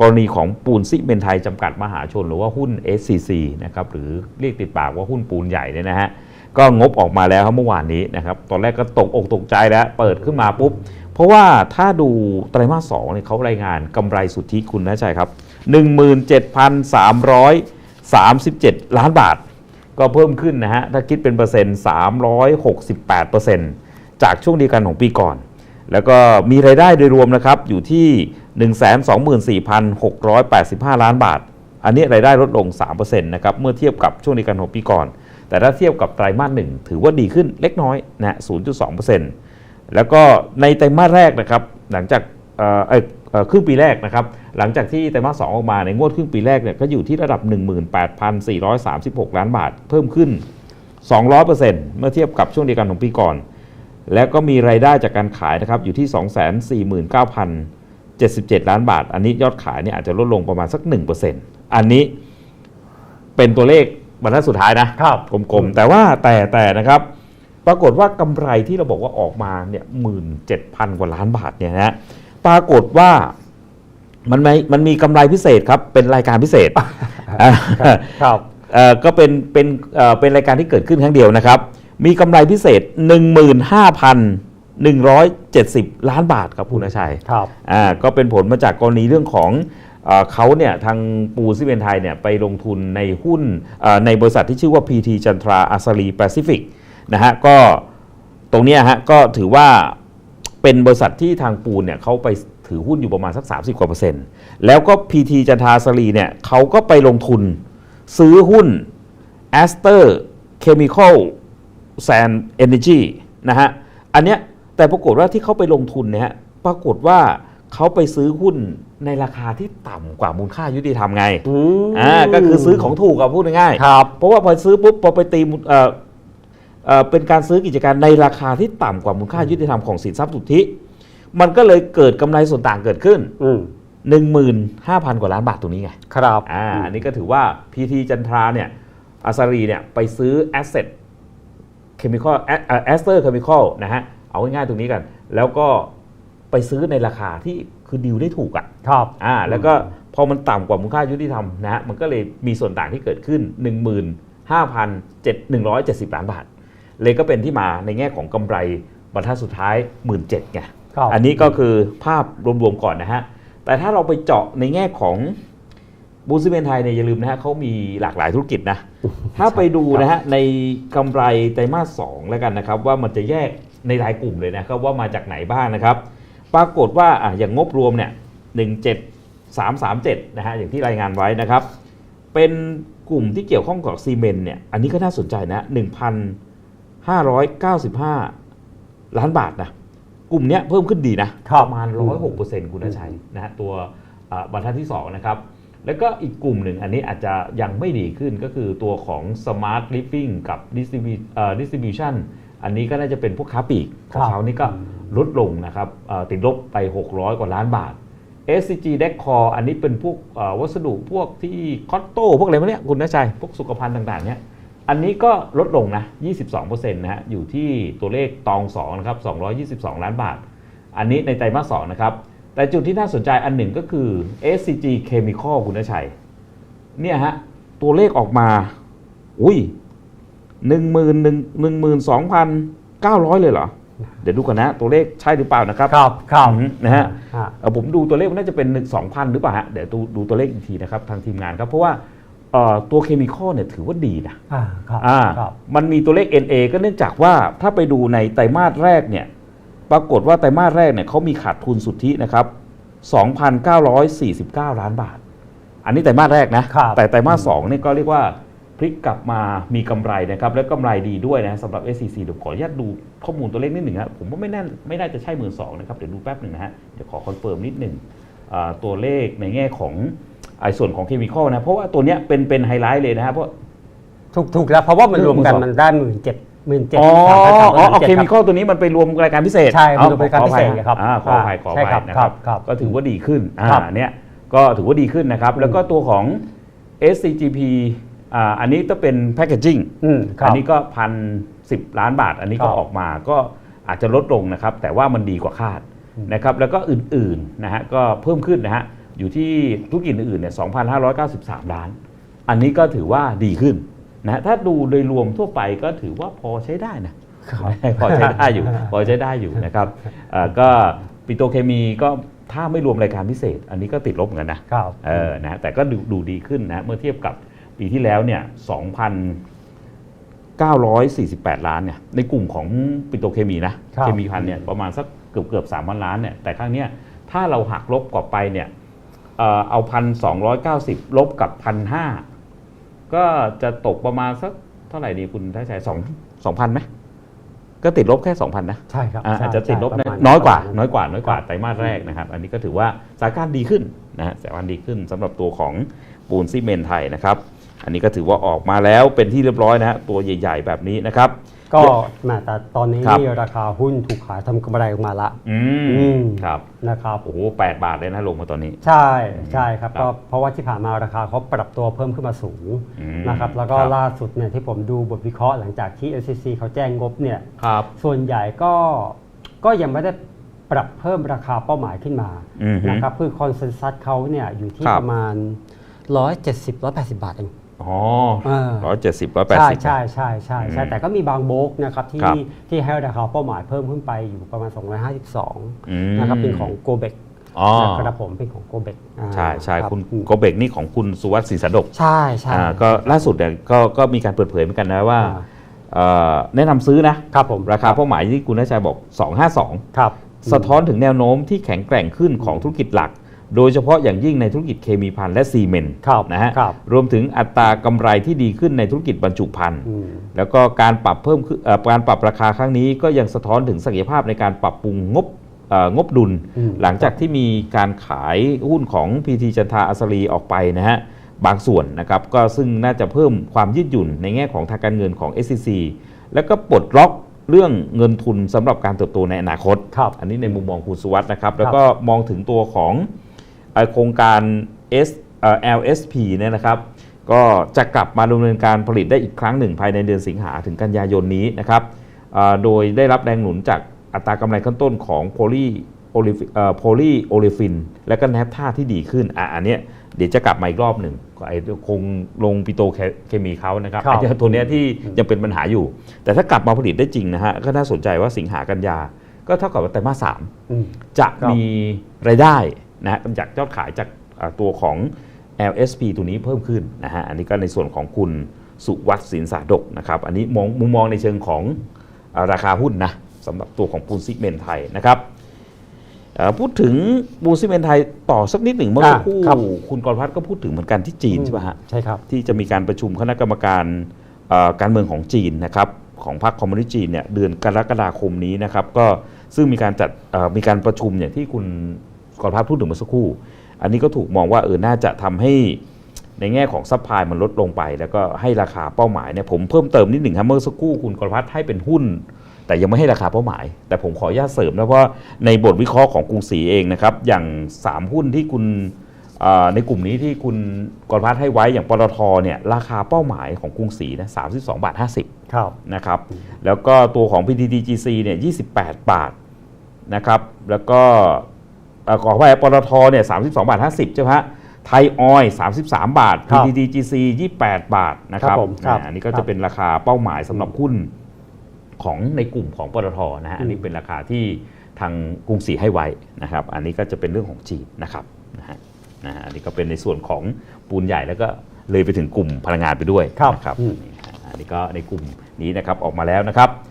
กรณีของปูนซิเมนไทยจำกัดมหาชน หรือว่าหุ้น SCC นะครับหรือเรียกติดปากว่าหุ้นปูนใหญ่เนี่ยนะฮะก็งบออกมาแล้วครับเมื่อวานนี้นะครับตอนแรกก็ตกอกตกใจแล้วเปิดขึ้นมาปุ๊บ เพราะว่าถ้าดูไตรมาสสองเนี่ยเขารายงานกำไรสุทธิคุณนะใชัยครับ 17,337 ล้านบาท ก็เพิ่มขึ้นนะฮะถ้าคิดเป็นเปอร์เซ็นต์368เปอร์เซ็นต์จากช่วงเดียวกันของปีก่อน แล้วก็มีรายได้โดยรวมนะครับอยู่ที่ 124,685 ล้านบาท อันนี้รายได้ลดลง 3%นะครับเมื่อเทียบกับช่วงเดียวกันของปีก่อน แต่ถ้าเทียบกับไตรมาสหนึ่งถือว่าดีขึ้นเล็กน้อยนะ0.2%แล้วก็ในไตรมาสแรกนะครับหลังจากครึ่งปีแรกนะครับหลังจากที่ไตรมาสสองออกมาในงวดครึ่งปีแรกเนี่ยก็อยู่ที่ระดับ 18,436 ล้านบาท เพิ่มขึ้น 200%เมื่อเทียบกับช่วงเดียวกันของปีก่อน แล้วก็มีรายได้จากการขายนะครับอยู่ที่ 249,077 ล้านบาท อันนี้ยอดขายเนี่ยอาจจะลดลงประมาณสัก 1%อันนี้เป็นตัวเลขบรรทัดสุดท้ายนะครับกลมๆ แต่ว่าแต่แต่นะครับ ปรากฏว่ากำไรที่เราบอกว่าออกมาเนี่ยหมื่นเจ็ดพันกว่าล้านบาทเนี่ยนะปรากฏว่ามันไม่มันมีกำไรพิเศษครับ เป็นรายการพิเศษอ่าครับเอ่อก็เป็นเป็นเอ่อเป็นรายการที่เกิดขึ้นครั้งเดียวนะครับ มีกำไรพิเศษ 15,170 ล้านบาทครับคุณนชัยครับอ่าก็เป็นผลมาจากกรณีเรื่องของเออเขาเนี่ยทางปูซิเมนไทยเนี่ยไปลงทุนในหุ้นเอ่อในบริษัทที่ชื่อว่า PT จันทราอาซารีแปซิฟิกนะฮะก็ตรงเนี้ยฮะก็ถือว่าเป็นบริษัทที่ทางปูนเนี่ยเขาไปถือหุ้นอยู่ประมาณสัก 30 กว่าเปอร์เซ็นต์ แล้วก็ PT จันทราอาซารีเนี่ยเขาก็ไปลงทุนซื้อหุ้น a s t e r Chemical Sand Energy นะฮะ อันเนี้ย แต่ปรากฏว่าที่เขาไปลงทุนเนี่ยฮะปรากฏว่าเขาไปซื้อหุ้นในราคาที่ต่ำกว่ามูลค่ายุติธรรมไงอืมอ่าก็คือซื้อของถูกอะพูดง่ายๆครับเพราะว่าพอซื้อปุ๊บพอไปตีมูลเอ่อเอ่อเป็นการซื้อกิจการในราคาที่ต่ำกว่ามูลค่ายุติธรรมของสินทรัพย์สุทธิ มันก็เลยเกิดกำไรส่วนต่างเกิดขึ้นอืม15,000กว่าล้านบาทตรงนี้ไง ครับ อ่าอันนี้ก็ถือว่า PT จันทราเนี่ยอาซารีเนี่ยไปซื้อ Asset Chemical แอสเตอร์เคมีคอลนะฮะ เอาง่ายๆตรงนี้กัน แล้วก็ไปซื้อในราคาที่คือดีลได้ถูกอะครับอ่าแล้วก็พอมันต่ำกว่ามูลค่ายุติธรรมนะฮะมันก็เลยมีส่วนต่างที่เกิดขึ้น 15,170 ล้านบาท เลยก็เป็นที่มาในแง่ของกำไรบรรทัดสุดท้าย 17,000ไงครับอันนี้ก็คือภาพรวมๆก่อนนะฮะ แต่ถ้าเราไปเจาะในแง่ของบูซิเมนไทยเนี่ยอย่าลืมนะฮะเขามีหลากหลายธุรกิจนะ ถ้าไปดูนะฮะในกำไรไตรมาสสองแล้วกันนะครับ ว่ามันจะแยก ในรายกลุ่มเลยนะครับว่ามาจากไหนบ้างนะครับ ปรากฏว่าอะอย่างงบรวมเนี่ยหนึ่งเจ็ดสามสามเจ็ดนะฮะอย่างที่รายงานไว้นะครับ เป็นกลุ่มที่เกี่ยวข้องกับซีเมนต์เนี่ยอันนี้ก็น่าสนใจนะหนึ่งพันห้าร้อยเก้าสิบห้าล้านบาทนะกลุ่มเนี้ยเพิ่มขึ้นดีนะครับประมาณ 106%คุณชัยนะฮะตัวอ่าบรรทัดที่ 2 นะครับ แล้วก็อีกกลุ่มหนึ่งอันนี้อาจจะยังไม่ดีขึ้นก็คือตัวของ Smart Living กับ Distribu- เอ่อ Distribution อันนี้ก็น่าจะเป็นพวกค้าปลีกของเขานี่ก็ลดลงนะครับเอ่อติดลบไป 600 กว่าล้านบาท SCG Decor อันนี้เป็นพวกเอ่อวัสดุพวกที่คอตโต้พวกอะไรพวกเนี้ยคุณนชัยพวกสุขภัณฑ์ต่างๆเนี้ยอันนี้ก็ลดลงนะ 22%นะฮะ อยู่ที่ตัวเลขตอง2นะครับ 222 ล้านบาท อันนี้ในไตรมาส2นะครับ แต่จุดที่น่าสนใจอันหนึ่งก็คือ SCG Chemical คุณนชัย เนี่ยฮะ ตัวเลขออกมา อุ้ย หนึ่งหมื่นหนึ่งหนึ่งหมื่นสองพันเก้าร้อยเลยเหรอ เดี๋ยวดูกันนะ ตัวเลขใช่หรือเปล่านะครับ ครับครับอืมนะฮะฮะเอ่อผมดูตัวเลขมันน่าจะเป็นสองพันหรือเปล่าฮะ เดี๋ยวดูดูตัวเลขอีกทีนะครับทางทีมงานครับ เพราะว่าเอ่อตัวเคมีคอลเนี่ยถือว่าดีนะอ่าครับอ่าครับมันมีตัวเลข NA ก็เนื่องจากว่าถ้าไปดูในไตรมาสแรกเนี่ยปรากฏว่าไตรมาสแรกเนี่ยเขามีขาดทุนสุทธินะครับ 2,949 ล้านบาท อันนี้ไตรมาสแรกนะครับแต่ไตรมาสสองนี่ก็เรียกว่าพ ลิกกลับมามีกำไรนะครับและกำไรดีด้วยนะสำหรับ SCC เดี๋ยวขออนุญาตดูข้อมูลตัวเลขนิดหนึ่งครับผมว่าไม่แน่ไม่น่าจะใช่หมื่นสองนะครับเดี๋ยวดูแป๊บหนึ่งนะฮะเดี๋ยวขอคอนเฟิร์มนิดหนึ่งอ่าตัวเลขในแง่ของไอ้ส่วนของเคมีคอลนะเพราะว่าตัวเนี้ยเป็นเป็นไฮไลท์เลยนะครับเพราะถูกถูกแล้วเพราะว่ามันเรื่รองวมกันมือสองมันได้หมื่นเจ็ดหมื่นเจ็ดอ๋อสามพันสามอ๋อร้อยเอาเจ็ดเคคมีรับคอลตัวนี้มันไปรวมรายการพิเศษ ใช่มันอ้รวมรายการพิเศษขออภัยครับอ่าขออภัยขออใช่ภัยครับนะครับครับ ก็ถือว่าดีขึ้นอ่าครับเนี่ยก็ถือว่าดีขึ้นนะครับ แล้วก็ตัวของ SCGP อ่าอันนี้ก็เป็นแพ c เกจิ้งอืมครัอับนนี้ก็พันสิบล้านบาท อันนี้ก็ครับออกมาก็อาจจะลดลงนะครับ แต่ว่ามันดีกว่าคาดนะครับแล้วก็อื่นๆนะฮะก็เพิ่มขึ้นนะฮะอยู่ที่ธุรกิจอื่นๆเนี่ย2,593 ล้าน อันนี้ก็ถือว่าดีขึ้นนะถ้าดูโดยรวมทั่วไปก็ถือว่าพอใช้ได้นะครับพอใช้ได้อยู่พอใช้ได้อยู่นะครับเอ่อก็ปิโตรเคมีก็ถ้าไม่รวมรายการพิเศษ อันนี้ก็ติดลบเหมือนกันนะครับเออนะแต่ก็ดูดูดีขึ้นนะเมื่อเทียบกับ ปีที่แล้วเนี่ย2,948 ล้านเนี่ยในกลุ่มของปิโตรเคมีนะ ครับ เคมีพันเนี่ยประมาณสักเกือบเกือบ3,000 ล้านเนี่ยแต่ครั้งเนี้ยถ้าเราหักลบกว่าไปเนี่ยเอ่อเอาพันสองลบกับพันห้าก็จะตกประมาณสักเท่าไหร่ดีคุณท่าชัยสองสองพันไหมก็ติดลบแค่2,000นะ ใช่ครับอ่าใช่อาจจะติดลบใช่ประมณน้อยกว่าประมณ น้อยกว่า น้อยกว่าครับไตรมาสแรกนะครับ อันนี้ก็ถือว่าสถานการณ์ดีขึ้นนะฮะสถานการณ์ดีขึ้นสำหรับตัวของปูนซีเมนต์ไทยนะครับ อันนี้ก็ถือว่าออกมาแล้วเป็นที่เรียบร้อยนะฮะตัวใหญ่ ๆ แบบนี้นะครับ ก็แหมาแต่ตอนนี้ครับ นี่ราคาหุ้นถูกขายทำกำไรออกมาละอือืมมครับนะครับ โอ้โหแปดบาทเลยนะลงมาตอนนี้ ใช่ใช่ครับครับก็เพราะว่าที่ผ่านมาราคาเขาปรับตัวเพิ่มขึ้นมาสูงอืมนะครับแล้วก็ครับ ล่าสุดเนี่ยที่ผมดูบทวิเคราะห์หลังจากที่ SCC เขาแจ้งงบเนี่ยครับ ส่วนใหญ่ก็ก็ยังไม่ได้ปรับเพิ่มราคาเป้าหมายขึ้นมาอือฮึนะครับคือคอนเซนแซสเขาเนี่ยอยู่ที่ครับ ประมาณ 170 180 บาทเอง อ๋อเออร้อยเจ็ดสิบร้อยแปดใช่สิบใช่ใช่ใช่ใช่อืมแต่ก็มีบางโบรกนะครับที่ครับที่ให้ราคาเป้าหมายเพิ่มขึ้นไปอยู่ประมาณ 252อืมนะครับเป็นของโกเบกอ๋อนะครับผมเป็นของโกเบกใช่ใช่รับคุณอืมโกเบกนี่ของคุณสุวัสดิ์ศรีสะดกใช่ใช่อ่าก็ล่าสุดเนี่ยก็ก็มีการเปิดเผยเหมือนกันนะว่าอ่าเอ่อแนะนำซื้อนะครับผมราคาเป้าหมายที่คุณนัชชัยบอก 252 ครับ สะท้อนถึงแนวโน้มที่แข็งแกร่งขึ้นของธุรกิจหลัก โดยเฉพาะอย่างยิ่งในธุรกิจเคมีภัณฑ์และซีเมนต์ครับนะฮะครับรวมถึงอัตรากำไรที่ดีขึ้นในธุรกิจบรรจุภัณฑ์อืมแล้วก็การปรับเพิ่มขึ้นเอ่อการปรับราคาครั้งนี้ก็ยังสะท้อนถึงศักยภาพในการปรับปรุงงบเอ่องบดุลอืมหลังจากที่มีการขายหุ้นของ PT จันทาอัสรีออกไปนะฮะบางส่วนนะครับก็ซึ่งน่าจะเพิ่มความยืดหยุ่นในแง่ของทางการเงินของ SCC แล้วก็ปลดล็อกเรื่องเงินทุนสำหรับการเติบโตในอนาคตครับอันนี้ในมุมมองคุณสุวัสด์นะครับ แล้วก็มองถึงตัวของเอ่อ โครงการ S เอ่อ LSP เนี่ยนะครับก็จะกลับมาดำเนินการผลิตได้อีกครั้งหนึ่งภายในเดือนสิงหาถึงกันยายนนี้นะครับเอ่อโดยได้รับแรงหนุนจากอัตรากำไรขั้นต้นของโพลีโอลิโพลีโอลิฟิน และก็แนปท่าที่ดีขึ้นอะอันเนี้ยเดี๋ยวจะกลับมาอีกรอบหนึ่งก็ไอ้คงลงปิโตรเคมีเขานะครับครับไอ้ตัวเนี้ยที่ยังเป็นปัญหาอยู่ แต่ถ้ากลับมาผลิตได้จริงนะฮะก็น่าสนใจว่าสิงหากันยา ก็เท่ากับว่าไตรมาสสามอืมจะครับมีรายได้ นะฮะจากยอดขายจากเอ่อตัวของ LSP ตัวนี้เพิ่มขึ้นนะฮะอันนี้ก็ในส่วนของคุณสุวัสดิ์สินสาดกนะครับอันนี้มองมุมมองในเชิงของเอ่อราคาหุ้นนะสำหรับตัวของปูนซิเมนต์ไทยนะครับเอ่อพูดถึงปูนซิเมนต์ไทยต่อสักนิดหนึ่งเมื่อสักครู่อ่าครับคุณกรพัฒน์ก็พูดถึงเหมือนกันที่จีนใช่ไหมฮะใช่ครับที่จะมีการประชุมคณะกรรมการเอ่อการเมืองของจีนนะครับของพรรคคอมมิวนิสต์จีนเนี่ยเดือนกรกฎาคมนี้นะครับก็ซึ่งมีการจัดเอ่อมีการประชุมอย่างที่คุณ กรพัฒน์พูดถึงเมื่อสักครู่ อันนี้ก็ถูกมองว่าเออน่าจะทำให้ในแง่ของซัพพลายมันลดลงไป แล้วก็ให้ราคาเป้าหมายเนี่ยผมเพิ่มเติมนิดหนึ่งครับเมื่อสักครู่คุณกรพัฒน์ให้เป็นหุ้น แต่ยังไม่ให้ราคาเป้าหมาย แต่ผมขออนุญาตเสริมนะเพราะในบทวิเคราะห์ของกรุงศรีเองนะครับอย่าง 3 หุ้นที่คุณเอ่อในกลุ่มนี้ที่คุณกรพัฒน์ให้ไว้อย่างปตทเนี่ยราคาเป้าหมายของกรุงศรีนะ32บาท50ครับนะครับแล้วก็ตัวของ PTTGC เนี่ย28บาทนะครับแล้วก็เอ่อ ขออภัยปตทเนี่ย32บาท50ใช่ไหมฮะไทยออยล์33บาทครับ PTTGC 28บาทนะครับครับผมครับอ่าอันนี้ก็ครัจะบเป็นราคาเป้าหมายสำหรับหุ้นของในกลุ่มของปตทนะฮะอันนี้เป็นราคาที่ทางกรุงศรีให้ไว้นะครับ อันนี้ก็จะเป็นเรื่องของจีนนะครับนะฮะนะฮะอันนี้ก็เป็นในส่วนของปูนใหญ่แล้วก็เลยไปถึงกลุ่มพลังงานไปด้วยครับนะครับอืมนี่ฮะอันนี้ก็ในกลุ่มนี้นะครับออกมาแล้วนะครับ